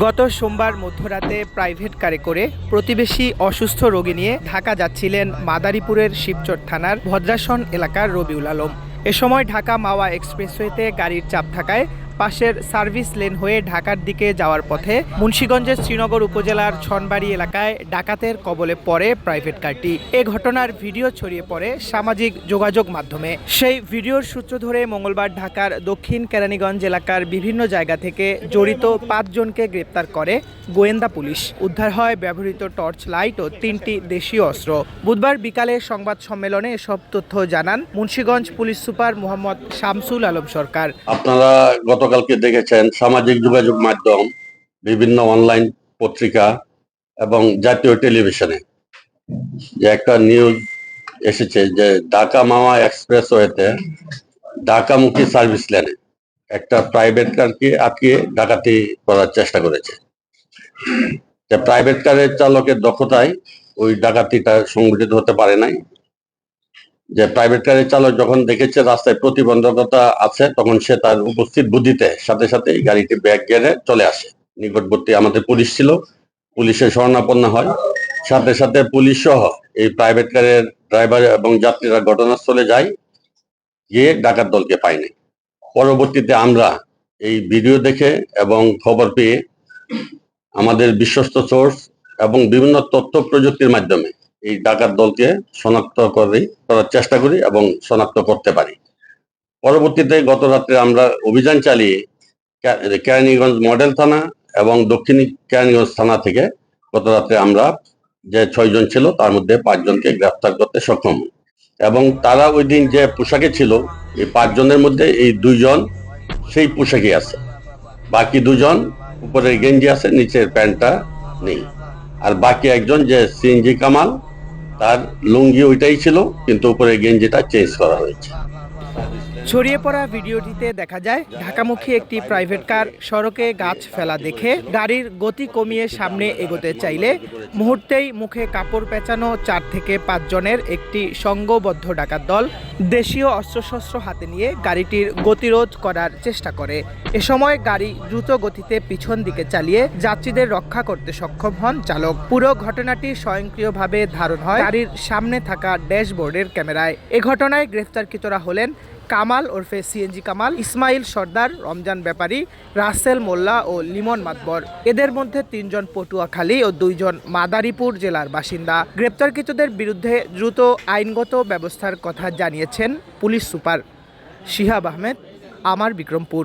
গত সোমবার মধ্যরাতে প্রাইভেট কারে করে প্রতিবেশী অসুস্থ রোগী নিয়ে ঢাকা যাচ্ছিলেন মাদারীপুরের শিবচর থানার ভদ্রাসন এলাকার রবিউল আলম। এ সময় ঢাকা মাওয়া এক্সপ্রেসওয়েতে গাড়ির চাপ থাকায় পাশের সার্ভিস লেন হয়ে ঢাকার দিকে যাওয়ার পথে মুন্সীগঞ্জের শ্রীনগর উপজেলার ছনবাড়ি এলাকায় ডাকাতের কবলে পড়ে প্রাইভেট কারটি। এ ঘটনার ভিডিও ছড়িয়ে পড়ে সামাজিক যোগাযোগ মাধ্যমে। সেই ভিডিওর সূত্র ধরে মঙ্গলবার ঢাকার দক্ষিণ কেরানীগঞ্জ এলাকার বিভিন্ন জায়গা থেকে জড়িত পাঁচজনকে গ্রেপ্তার করে গোয়েন্দা পুলিশ। উদ্ধার হয় ব্যবহৃত টর্চ লাইট ও তিনটি দেশীয় অস্ত্র। বুধবার বিকালে সংবাদ সম্মেলনে এসব তথ্য জানান মুন্সীগঞ্জ পুলিশ সুপার মোহাম্মদ শামসুল আলম সরকার। আপনারা গতকালকে দেখেছেন সামাজিক যোগাযোগ মাধ্যম, বিভিন্ন অনলাইন পত্রিকা এবং জাতীয় টেলিভিশনে। যে একটা নিউজ এসেছে যে ঢাকা এক্সপ্রেস এক্সপ্রেসওয়েতে ঢাকামুখী সার্ভিস লেনে একটা প্রাইভেট কারকে আটকে ডাকাতি করার চেষ্টা করেছে। প্রাইভেট কারের চালকের দক্ষতায় ওই ডাকাতিটা সংগঠিত হতে পারে নাই। যে প্রাইভেট কারের চালক যখন দেখেছে রাস্তায় প্রতিবন্ধকতা আছে, তখন সে তার উপস্থিত বুদ্ধিতে সাথে সাথে গাড়িটি ব্যাগ গেড়ে চলে আসে। নিকটবর্তী আমাদের পুলিশ ছিল, পুলিশের শরণাপন্ন হয়। সাথে সাথে পুলিশ সহ এই প্রাইভেট কারের ড্রাইভার এবং যাত্রীরা ঘটনাস্থলে যায়, গিয়ে ডাকাত দলকে পায়নি পরবর্তীতে আমরা এই ভিডিও দেখে এবং খবর পেয়ে আমাদের বিশ্বস্ত সোর্স এবং বিভিন্ন তথ্য প্রযুক্তির মাধ্যমে এই ডাকাত দলকে শনাক্ত করি, করার চেষ্টা করি এবং শনাক্ত করতে পারি। পরবর্তীতে গত রাত্রে আমরা অভিযান চালিয়ে কেরানীগঞ্জ মডেল থানা এবং দক্ষিণ কেরানীগঞ্জ থানা থেকে গত রাত্রে আমরা যে ছয়জন ছিল, তার মধ্যে পাঁচজনকে গ্রেফতার করতে সক্ষম। এবং তারা ওই দিন যে পোশাকে ছিল, এই পাঁচজনের মধ্যে এই দুইজন সেই পোশাকে আছে। বাকি দুজন উপরের গেঞ্জি আছে, নিচের প্যান্টটা নেই। আর বাকি একজন যে সিএনজি কামাল তার লুঙ্গি ওইটাই ছিল কিন্তু উপরে গেঞ্জিটা চেঞ্জ করা হয়েছে। ছড়িয়ে পড়া ভিডিওটিতে দেখা যায়, ঢাকামুখী একটি প্রাইভেট কার সড়কে গাছ ফেলা দেখে গাড়ির গতি কমিয়ে সামনে এগোতে চাইলে মুহূর্তেই মুখে কাপড় পেঁচানো চার থেকে পাঁচ জনের একটি সংঘবদ্ধ ডাকাত দল দেশীয় অস্ত্রশস্ত্র হাতে নিয়ে গাড়িটির গতিরোধ করার চেষ্টা করে। এ সময় গাড়ি দ্রুত গতিতে পিছন দিকে চালিয়ে যাত্রীদের রক্ষা করতে সক্ষম হন চালক। পুরো ঘটনাটি স্বয়ংক্রিয়ভাবে ধারণ হয় গাড়ির সামনে থাকা ড্যাশবোর্ডের ক্যামেরায়। এ ঘটনায় গ্রেফতারকৃতরা হলেন কামাল ওরফে সিএনজি কামাল, ইসমাইল সর্দার, রমজান ব্যাপারী, রাসেল মোল্লা ও লিমন মাতবর। এদের মধ্যে তিনজন পটুয়াখালী ও দুইজন মাদারীপুর জেলার বাসিন্দা। গ্রেপ্তারকৃতদের বিরুদ্ধে দ্রুত আইনগত ব্যবস্থার কথা জানিয়েছেন পুলিশ সুপার শিহাব আহমেদ, আমার বিক্রমপুর।